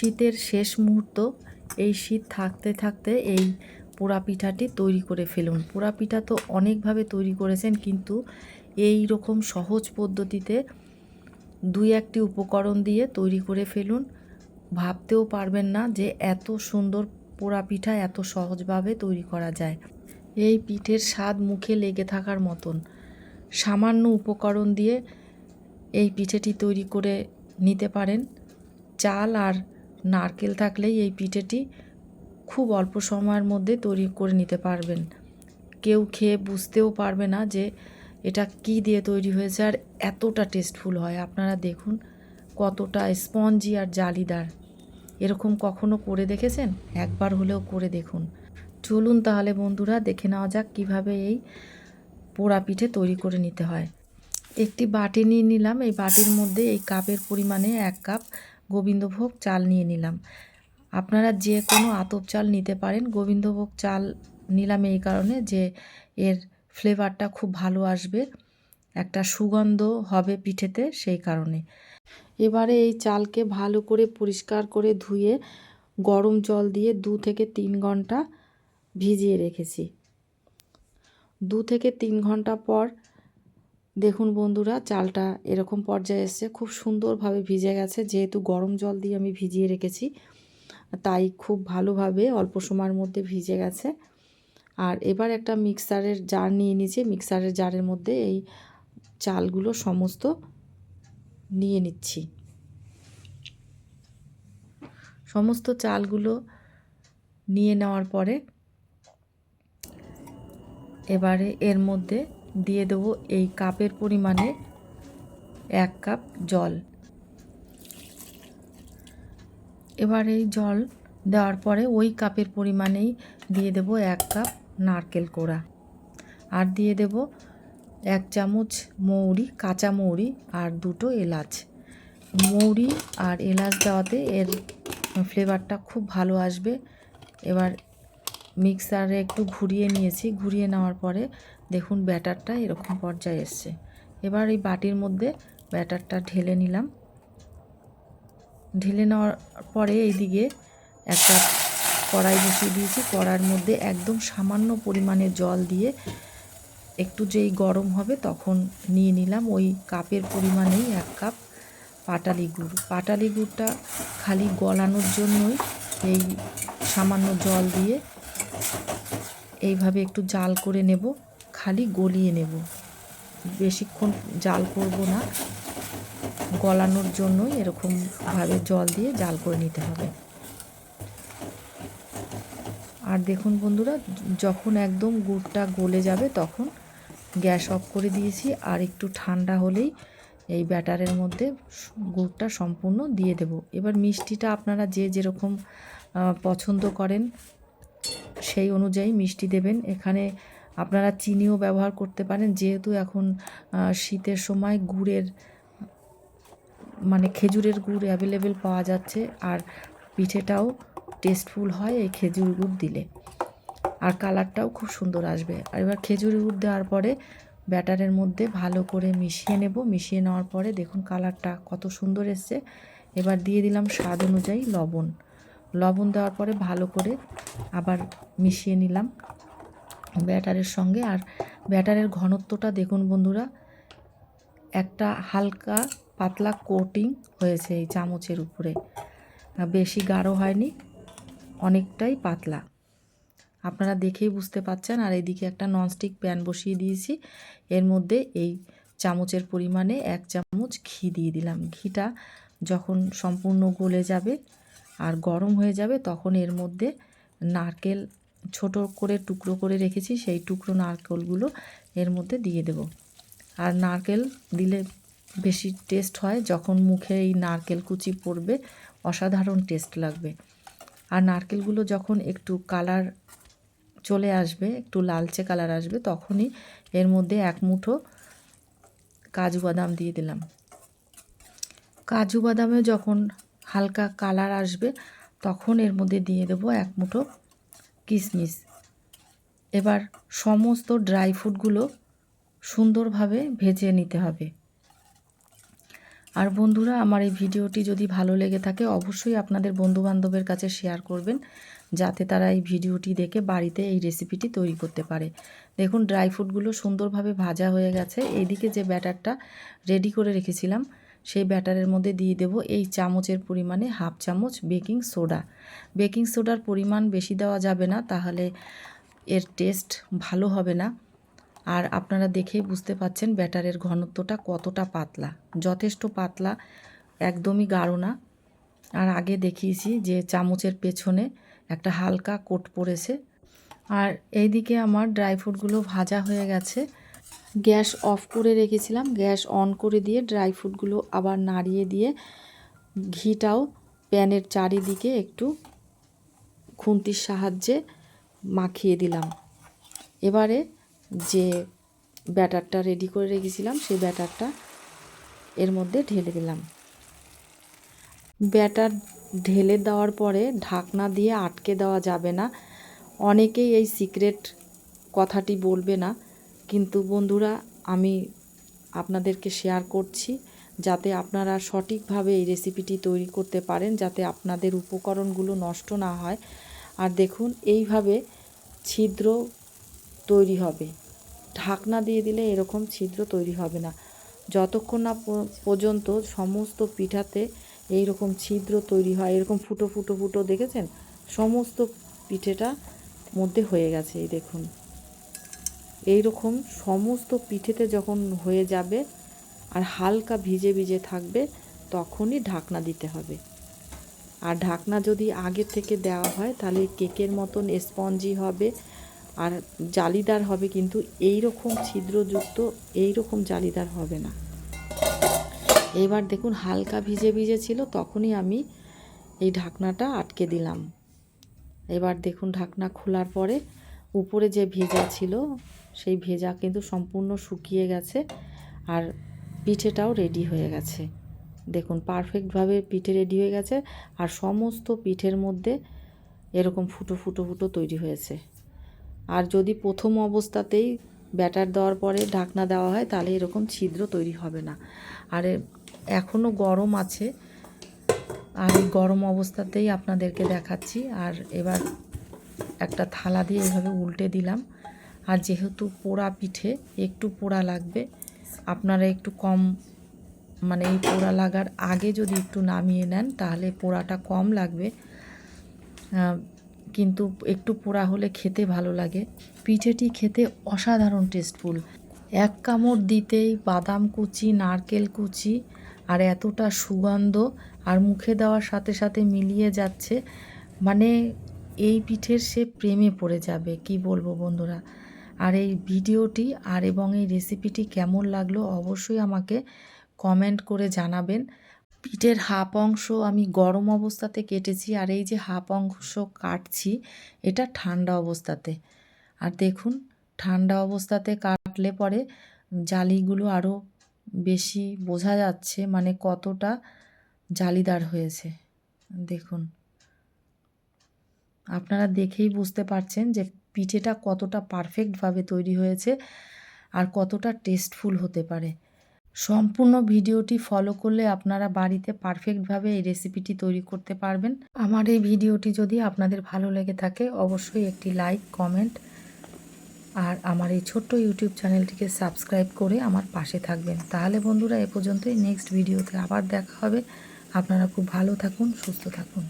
শীতের শেষ মুহূর্ত, এই শীত থাকতে থাকতে এই পোড়া পিঠাটি তৈরি করে ফেলুন। পোড়া পিঠা তো অনেকভাবে তৈরি করেছেন, কিন্তু এই রকম সহজ পদ্ধতিতে দুই একটি উপকরণ দিয়ে তৈরি করে ফেলুন। ভাবতেও পারবেন না যে এত সুন্দর পোড়া পিঠা এত সহজভাবে তৈরি করা যায়। এই পিঠের স্বাদ মুখে লেগে থাকার মতন। সামান্য উপকরণ দিয়ে এই পিঠেটি তৈরি করে নিতে পারেন। চাল আর নারকেল থাকলেই এই পিঠেটি খুব অল্প সময়ের মধ্যে তৈরি করে নিতে পারবেন। কেউ খেয়ে বুঝতেও পারবে না যে এটা কি দিয়ে তৈরি হয়েছে আর এতটা টেস্টফুল হয়। আপনারা দেখুন কতটা স্পঞ্জি আর জালিদার। এরকম কখনো করে দেখেছেন? একবার হলেও করে দেখুন। চলুন তাহলে বন্ধুরা, দেখে নেওয়া যাক কীভাবে এই পোড়া পিঠে তৈরি করে নিতে হয়। একটি বাটি নিয়ে নিলাম। এই বাটির মধ্যে এই কাপের পরিমাণে এক কাপ গোবিন্দভোগ চাল নিয়ে নিলাম। আপনারা যে কোনো আতপ চাল নিতে পারেন। গোবিন্দভোগ চাল নিলাম এই কারণে যে এর ফ্লেভারটা খুব ভালো আসবে। একটা সুগন্ধ হবে পিঠেতে সেই কারণে। এবারে এই চালকে ভালো করে পরিষ্কার করে ধুয়ে গরম জল দিয়ে দু থেকে তিন ঘণ্টা ভিজিয়ে রেখেছি। দু থেকে তিন ঘণ্টা পর দেখুন বন্ধুরা, চালটা এরকম পর্যায়ে এসছে, খুব সুন্দরভাবে ভিজে গেছে। যেহেতু গরম জল দিয়ে আমি ভিজিয়ে রেখেছি, তাই খুব ভালোভাবে অল্প সময়ের মধ্যে ভিজে গেছে। আর এবার একটা মিক্সারের জার নিয়ে নিয়েছি, মিক্সারের জারের মধ্যে এই চালগুলো সমস্ত নিয়ে নিচ্ছি। সমস্ত চালগুলো নিয়ে নেওয়ার পরে এবারে এর মধ্যে দিয়ে দেবো এই কাপের পরিমাণে এক কাপ জল। এবার এই জল দেওয়ার পরে ওই কাপের পরিমাণেই দিয়ে দেব এক কাপ নারকেল কোড়া। আর দিয়ে দেব এক চামচ মৌরি, কাঁচা মৌরি আর দুটো এলাচ। মৌরি আর এলাচ দেওয়াতে এর ফ্লেভারটা খুব ভালো আসবে। এবার মিক্সারে একটু ঘুরিয়ে নিয়েছি। ঘুরিয়ে নেওয়ার পরে দেখুন ব্যাটারটা এরকম পর্যায়ে এসছে। এবার এই বাটির মধ্যে ব্যাটারটা ঢেলে নিলাম। ঢেলে নেওয়ার পরে এইদিকে একটা কড়াই বসিয়ে দিয়েছি। কড়ার মধ্যে একদম সামান্য পরিমাণে জল দিয়ে একটু যেই গরম হবে তখন নিয়ে নিলাম। ওই কাপের পরিমাণেই এক কাপ পাটালি গুড়। পাটালি গুড়টা খালি গলানোর জন্যই এই সামান্য জল দিয়ে এইভাবে একটু জাল করে নেব। খালি গলিয়ে নেব। বেশিক্ষণ জাল করব না। গলানোর জন্যই এরকমভাবে জল দিয়ে জাল করে নিতে হবে। আর দেখুন বন্ধুরা, যখন একদম গুড়টা গলে যাবে তখন গ্যাস অফ করে দিয়েছি। আর একটু ঠান্ডা হলেই এই ব্যাটারের মধ্যে গুড়টা সম্পূর্ণ দিয়ে দেব। এবার মিষ্টিটা আপনারা যে যেরকম পছন্দ করেন সেই অনুযায়ী মিষ্টি দেবেন। এখানে আপনারা চিনিও ব্যবহার করতে পারেন। যেহেতু এখন শীতের সময় গুড়ের মানে খেজুরের গুড় অ্যাভেলেবেল পাওয়া যাচ্ছে, আর পিঠেটাও টেস্টফুল হয় এই খেজুর গুড় দিলে। আর কালারটাও খুব সুন্দর আসবে। আর এবার খেজুর গুড় দেওয়ার পরে ব্যাটারের মধ্যে ভালো করে মিশিয়ে নেব। মিশিয়ে নেওয়ার পরে দেখুন কালারটা কত সুন্দর এসছে। এবার দিয়ে দিলাম স্বাদ অনুযায়ী লবণ। লবণ দেওয়ার পরে ভালো করে আবার মিশিয়ে নিলাম। ব্যাটারের সঙ্গে। আর ব্যাটারের ঘনত্বটা দেখুন বন্ধুরা, একটা হালকা পাতলা কোটিং হয়েছে এই চামচের উপরে। বেশি গাঢ় হয়নি, অনেকটাই পাতলা। আপনারা দেখেই বুঝতে পাচ্ছেন। আর এদিকে একটা ননস্টিক প্যান বসিয়ে দিয়েছি। এর মধ্যে এই চামচের পরিমাণে এক চামচ ঘি দিয়ে দিলাম। ঘিটা যখন সম্পূর্ণ গলে যাবে আর গরম হয়ে যাবে, তখন এর মধ্যে নারকেল ছোট করে টুকরো করে রেখেছি, সেই টুকরো নারকেলগুলো এর মধ্যে দিয়ে দেব। আর নারকেল দিলে বেশি টেস্ট হয়, যখন মুখে এই নারকেল কুচি পড়বে, অসাধারণ টেস্ট লাগবে। আর নারকেলগুলো যখন একটু কালার চলে আসবে, একটু লালচে কালার আসবে, তখনই এর মধ্যে এক মুঠো কাজু বাদাম দিয়ে দিলাম। কাজু বাদামে যখন হালকা কালার আসবে, তখন এর মধ্যে দিয়ে দেবো এক মুঠো কিশমিশ এবার সমস্ত ড্রাই ফ্রুটগুলো সুন্দরভাবে ভেজে নিতে হবে। আর বন্ধুরা, আমার এই ভিডিওটি যদি ভালো লেগে থাকে, অবশ্যই আপনাদের বন্ধুবান্ধবের কাছে শেয়ার করবেন, যাতে তারা এই ভিডিওটি দেখে বাড়িতে এই রেসিপিটি তৈরি করতে পারে। দেখুন, ড্রাই ফ্রুটগুলো সুন্দরভাবে ভাজা হয়ে গেছে। এদিকে যে ব্যাটারটা রেডি করে রেখেছিলাম সেই ব্যাটারের মধ্যে দিয়ে দেব এই চামচের পরিমাণে হাফ চামচ বেকিং সোডা। বেকিং সোডার পরিমাণ বেশি দেওয়া যাবে না, তাহলে এর টেস্ট ভালো হবে না। আর আপনারা দেখেই বুঝতে পাচ্ছেন ব্যাটারের ঘনত্বটা কতটা পাতলা। যথেষ্ট পাতলা, একদমই গাঢ় না। আর আগে দেখিয়েছি যে চামচের পেছনে একটা হালকা কোট পড়েছে। আর এইদিকে আমার ড্রাই ফ্রুটগুলো ভাজা হয়ে গেছে। গ্যাস অফ করে রেখেছিলাম। গ্যাস অন করে দিয়ে ড্রাই ফ্রুটগুলো আবার নাড়িয়ে দিয়ে ঘিটাও প্যানের চারিদিকে একটু খুন্তির সাহায্যে মাখিয়ে দিলাম। এবারে যে ব্যাটারটা রেডি করে রেখেছিলাম, সেই ব্যাটারটা এর মধ্যে ঢেলে দিলাম। ব্যাটার ঢেলে দেওয়ার পরে ঢাকনা দিয়ে আটকে দেওয়া যাবে না। অনেকেই এই সিক্রেট কথাটি বলবে না। কিন্তু বন্ধুরা, আমি আপনাদেরকে শেয়ার করছি যাতে আপনারা সঠিকভাবে এই রেসিপিটি তৈরি করতে পারেন, যাতে আপনাদের উপকরণগুলো নষ্ট না হয়। আর দেখুন, এইভাবে ছিদ্র তৈরি হবে। ঢাকনা দিয়ে দিলে এরকম ছিদ্র তৈরি হবে না। যতক্ষণ না পর্যন্ত সমস্ত পিঠাতে এই রকম ছিদ্র তৈরি হয়, এরকম ফুটো ফুটো ফুটো দেখেছেন? সমস্ত পিঠেটা মধ্যে হয়ে গেছে, এই দেখুন। এই রকম সমস্ত পিঠেতে যখন হয়ে যাবে আর হালকা ভিজে ভিজে থাকবে, তখনই ঢাকনা দিতে হবে। আর ঢাকনা যদি আগে থেকে দেওয়া হয়, তাহলে কেকের মতন স্পঞ্জি হবে আর জালিদার হবে, কিন্তু এই রকম ছিদ্রযুক্ত এই রকম জালিদার হবে না। এবার দেখুন, হালকা ভিজে ভিজে ছিল, তখনই আমি এই ঢাকনাটা আটকে দিলাম। এবার দেখুন, ঢাকনা খোলার পরে উপরে যে ভেজা ছিল, সেই ভেজা কিন্তু সম্পূর্ণ শুকিয়ে গেছে আর পিঠেটাও রেডি হয়ে গেছে। দেখুন পারফেক্টভাবে পিঠে রেডি হয়ে গেছে আর সমস্ত পিঠের মধ্যে এরকম ফুটো ফুটো ফুটো তৈরি হয়েছে। আর যদি প্রথম অবস্থাতেই ব্যাটার দেওয়ার পরে ঢাকনা দেওয়া হয়, তাহলে এরকম ছিদ্র তৈরি হবে না। আর এখনও গরম আছে। আর এই গরম অবস্থাতেই আপনাদেরকে দেখাচ্ছি। আর এবার একটা থালা দিয়ে এইভাবে উল্টে দিলাম। আর যেহেতু পোড়া পিঠে, একটু পোড়া লাগবে। আপনারা একটু কম মানে এই পোড়া লাগার আগে যদি একটু নামিয়ে নেন, তাহলে পোড়াটা কম লাগবে। কিন্তু একটু পোড়া হলে খেতে ভালো লাগে। পিঠেটি খেতে অসাধারণ টেস্টফুল এক কামড় দিতেই বাদাম কুচি, নারকেল কুচি, আর এতটা সুগন্ধ, আর মুখে দেওয়ার সাথে সাথে মিলিয়ে যাচ্ছে। মানে এই পিঠের সে প্রেমে পড়ে যাবে, কি বলব বন্ধুরা? আর এই ভিডিওটি আর এবং এই রেসিপিটি কেমন লাগল অবশ্যই আমাকে কমেন্ট করে জানাবেন। পিঠের হাফ অংশ আমি গরম অবস্থাতে কেটেছি আর এই যে হাফ অংশ কাটছি, এটা ঠান্ডা অবস্থাতে। আর দেখুন, ঠান্ডা অবস্থাতে কাটলে পরে জালিগুলো আরও বেশি বোঝা যাচ্ছে মানে কতটা জালিদার হয়েছে। দেখুন। আপনারা দেখেই বুঝতে পারছেন যে পিঠেটা কতটা পারফেক্টভাবে তৈরি হয়েছে আর কতটা টেস্টফুল হতে পারে। সম্পূর্ণ ভিডিওটি ফলো করলে আপনারা বাড়িতে পারফেক্টভাবে এই রেসিপিটি তৈরি করতে পারবেন। আমার এই ভিডিওটি যদি আপনাদের ভালো লেগে থাকে, অবশ্যই একটি লাইক, কমেন্ট আর আমার এই ছোট্ট ইউটিউব চ্যানেলটিকে সাবস্ক্রাইব করে আমার পাশে থাকবেন। তাহলে বন্ধুরা, এ পর্যন্তই। নেক্সট ভিডিওতে আবার দেখা হবে। আপনারা খুব ভালো থাকুন, সুস্থ থাকুন।